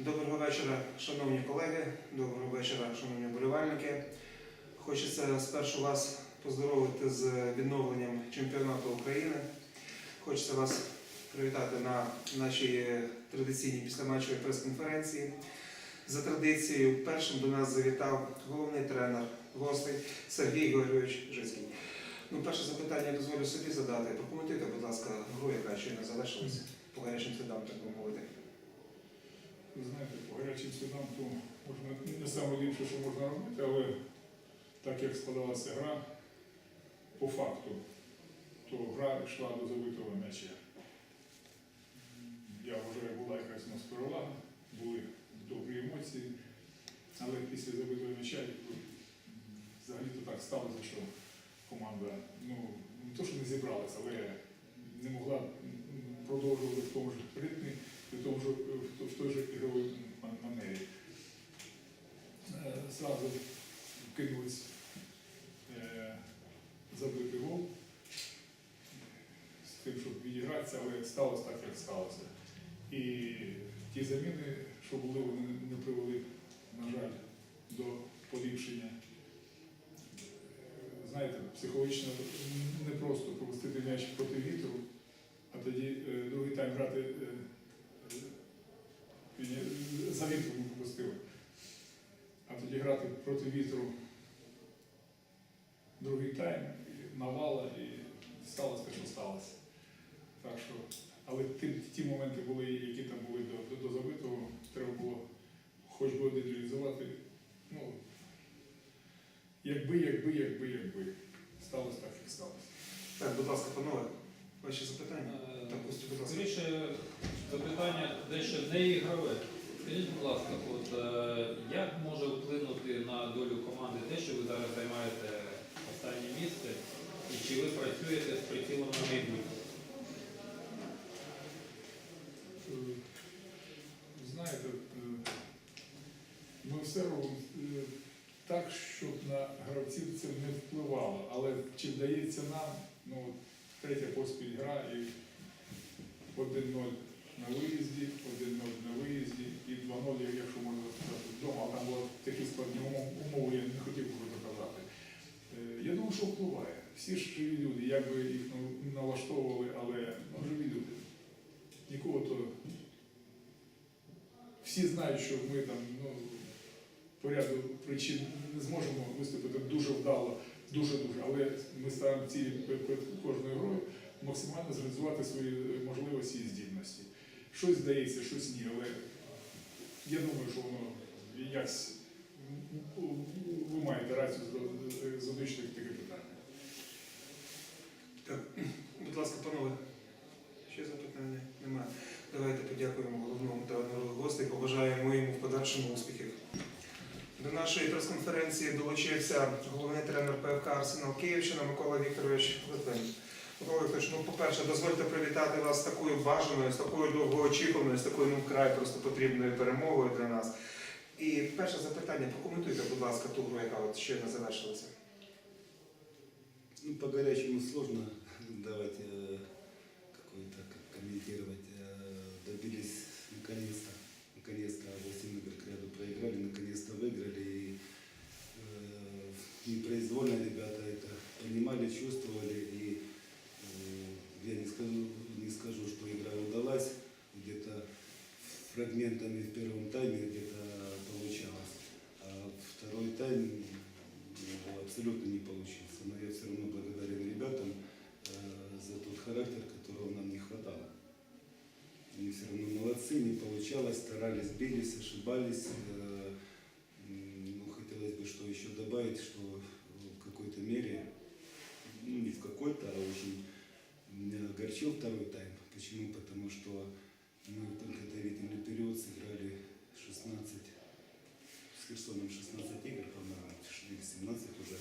Доброго вечора, шановні колеги, доброго вечора, шановні вболівальники. Хочеться спершу вас поздоровити з відновленням чемпіонату України. Хочеться вас привітати на нашій традиційній післяматчевій прес-конференції. За традицією, першим до нас завітав головний тренер гостей Сергій Георгійович Жицький. Ну, перше запитання дозволю собі задати. Прокоментуйте, будь ласка, гру, яка щойно завершилася по гарячим слідам, так би мовити. Ви знаєте, по гарячим слідам, то можна не саме що можна робити, але так як складалася гра, по факту, то гра йшла до забитого м'яча. Я вважаю, була якась у нас перевага, були добрі емоції, але після забитого м'яча взагалі-то так сталося, що команда ну, не то, що не зібралася, але не могла продовжувати в тому ж ритмі в, тому ж, в, той же ігровій ман- манері. Е, Зразу кинулись е, забити гол з тим, щоб відігратися, але сталося так, як сталося. І ті заміни, що були, вони не привели, на жаль, до поліпшення. Е, Знаєте, психологічно не просто пропустити м'яч проти вітру, а тоді е, другий тайм грати е, е, за вітром ми пропустили. А тоді грати проти вітру другий тайм, і навала і сталося те, що сталося. Так що, але ті, ті моменти були, які там були до, до, до забитого, треба було хоч би один реалізувати. Ну, якби, якби, якби, якби. Сталося так, як сталося. Так, будь ласка, панове, ваші запитання? Е, Так, Костю, будь ласка. Скоріше запитання дещо не ігрове. Скажіть, будь ласка, от, е, як може вплинути на долю команди те, що ви зараз займаєте останнє місце, і чи ви працюєте з прицілом на майбутнє? Знаєте, е, ми все робимо е, так, щоб на гравців це не впливало. Але чи вдається нам, ну, третя поспіль гра і 1-0 на виїзді, 1-0 на виїзді і 2-0, якщо можна сказати, вдома, а там були такі складні умови, я не хотів би доказати. Е, Я думаю, що впливає. Всі ж живі люди, як би їх налаштовували, але ну, живі люди. Нікого то. Всі знають, що ми там ну, по ряду причин не зможемо виступити дуже вдало, дуже-дуже, але ми ставимо цілі перед кожною грою максимально зреалізувати свої можливості і здібності. Щось здається, щось ні, але я думаю, що воно якось ви маєте рацію з- таке питання. Так, будь ласка, панове, ще запитання? Немає. Давайте подякуємо головному тренеру гостей, побажаємо йому в подальшому успіхів. До нашої прес-конференції долучився головний тренер ПФК Арсенал Київщина Микола Вікторович Литвин. Ну, по-перше, дозвольте привітати вас з такою бажаною, з такою довгоочікуваною, з такою ну, вкрай просто потрібною перемогою для нас. І перше запитання, прокоментуйте, будь ласка, ту гру, яка от щойно завершилася. Ну, по горячему сложно давать э, какой-то как комментировать. Э, добились наконец-то, наконец-то второй тайм ну, абсолютно не получился. Но я все равно благодарен ребятам э, за тот характер, которого нам не хватало. Они все равно молодцы, не получалось, старались, бились, ошибались. Э, ну, хотелось бы что еще добавить, что в какой-то мере, ну не в какой-то, а очень меня огорчил второй тайм. Почему? Потому что мы в подготовительный период сыграли 16 с Херсоном 16 игр, или 17 уже.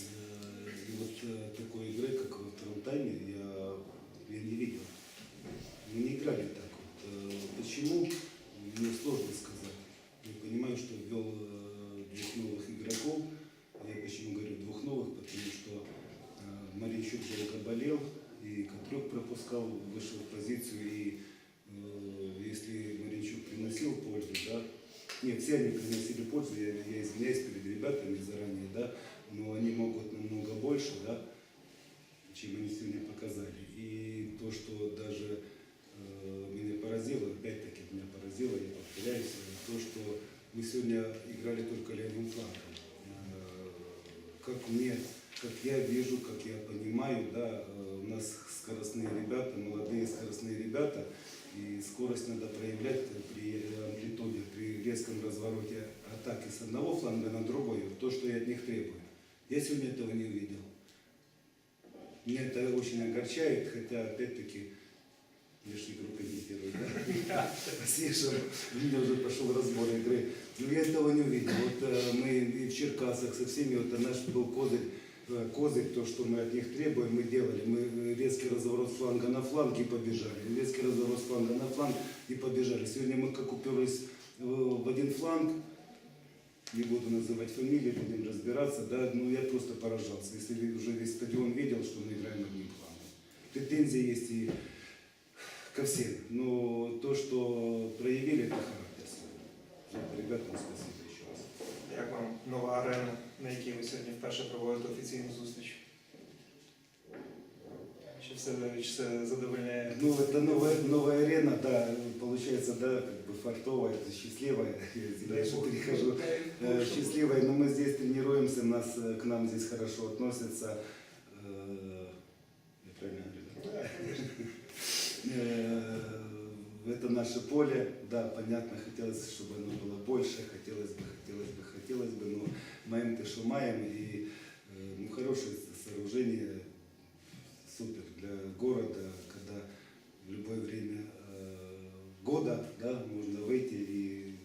Э, И вот э, такой игры, как во втором я, я не видел. Мы не играли так вот. Э, Почему? Мне сложно сказать. Я понимаю, что ввел двух новых игроков. Я почему говорю двух новых? Потому что Маринчук долго болел, и Котрюк пропускал, вышел в позицию, и э, если Маринчук приносил пол все они приносили пользу, я, я извиняюсь перед ребятами заранее, да, но они могут намного больше, да, чем они сегодня показали. И то, что даже э, меня поразило, опять-таки меня поразило, я повторяюсь, э, то, что вы сегодня играли только левым флангом. Э, Как мне, как я вижу, как я понимаю, да, э, у нас скоростные ребята, молодые скоростные ребята, и скорость надо проявлять при амплитуде, при резком развороте атаки с одного фланга на другой, то, что я от них требую. Я сегодня этого не увидел. Меня это очень огорчает, хотя, опять-таки, я же игру комментирую, да? Слышал, у меня уже пошел разбор игры. Но я этого не увидел. Вот э, мы и в Черкасах со всеми, вот наш был козырь, э, козырь, то, что мы от них требуем, мы делали. Мы э, резкий разворот фланга на фланг и побежали. Резкий разворот фланга на фланг и побежали. Сегодня мы как уперлись в в один фланг, не буду называть фамилии, будем разбираться, да, ну я просто поражался. Если уже весь стадион видел, что мы играем одним флангом. Претензии есть и ко всем, но то, что проявили, это характер. Ребятам спасибо еще раз. Як вам нова арена, на якій ви сьогодні вперше проводите офіційну зустріч? Чи все, чи все задовольняє? Ну, это новая, новая арена, да, получается, да, как бы фартовая, счастливая, я извиняюсь, что перехожу. Э, счастливой, но мы здесь тренируемся, нас, э, к нам здесь хорошо относятся. Это наше поле, да, понятно, хотелось, чтобы оно было больше, хотелось бы, хотелось бы, хотелось бы, но маем то, что маем, и э, ну, хорошее сооружение, супер для города, когда в любое время э, года, да, можно выйти и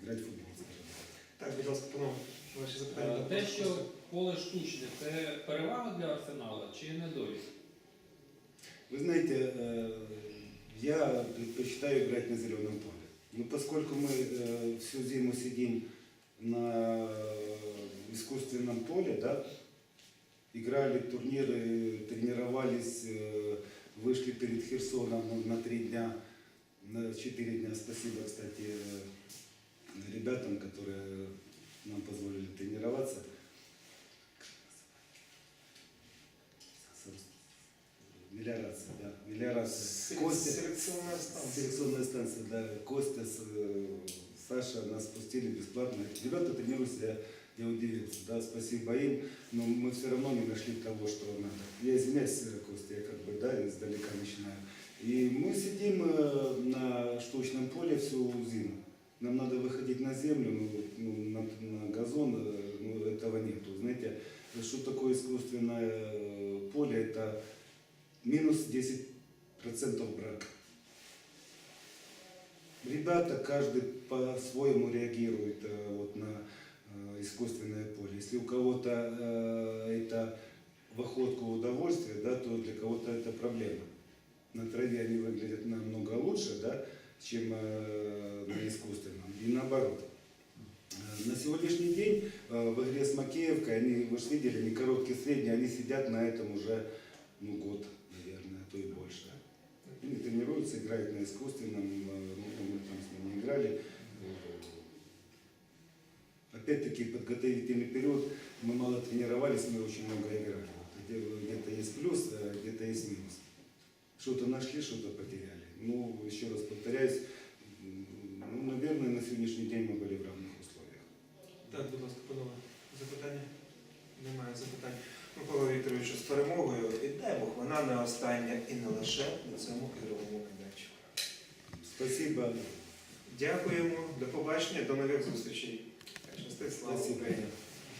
играть в футбол. скажем так. Будь ласка, панове, ваші запитання? Те, що поле штучне, це перевага для арсенала чи недолік? Вы знаете, э, я предпочитаю играть на зеленом поле. Но поскольку мы э, всю зиму сидим на искусственном поле, да, играли турниры, тренировались, э, вышли перед Херсоном ну, на три дня, на четыре дня. Спасибо, кстати, э, ребятам, которые нам позволили тренироваться. Да. Мелиорация. Костя, Селекціонна станція. Селекционная станция, да. Костя, с, э, Саша нас пустили бесплатно. Ребята тренируются, я, я удивился. Да, спасибо им, но мы все равно не нашли того, что надо. Я извиняюсь, э, Костя, я как бы, да, издалека начинаю. И мы сидим э, на штучном поле всю зиму. Нам надо выходить на землю, ну, ну, на, на газон, э, ну, этого нету. Знаете, что такое искусственное поле? Это минус 10% брака. Ребята, каждый по-своему реагирует э, вот на э, искусственное поле. Если у кого-то э, это в охотку удовольствие, да, то для кого-то это проблема. На траве они выглядят намного лучше, да, чем на искусственном. И наоборот. На сегодняшний день в игре с Макеевкой, они, вы же видели, не короткий, средний, они сидят на этом уже ну, год, наверное, а то и больше. Они тренируются, играют на искусственном, мы там с ними играли. Э, Опять-таки, подготовительный период, мы мало тренировались, мы очень много играли. Где-то есть плюс, а где-то есть минус. Что-то нашли, что-то потеряли. Ну, еще раз повторяюсь, ну, наверное, на сегодняшний день мы были в равных условиях. Так, будь ласка, панове, запитання? Немає запитань. Микола Вікторовичу, з перемогою і дай Бог, вона не остання і не лише на цьому ігровому майданчику. Спасибо. Дякуємо, до побачення, до нових зустрічей. Щастить щасти, слава Україні!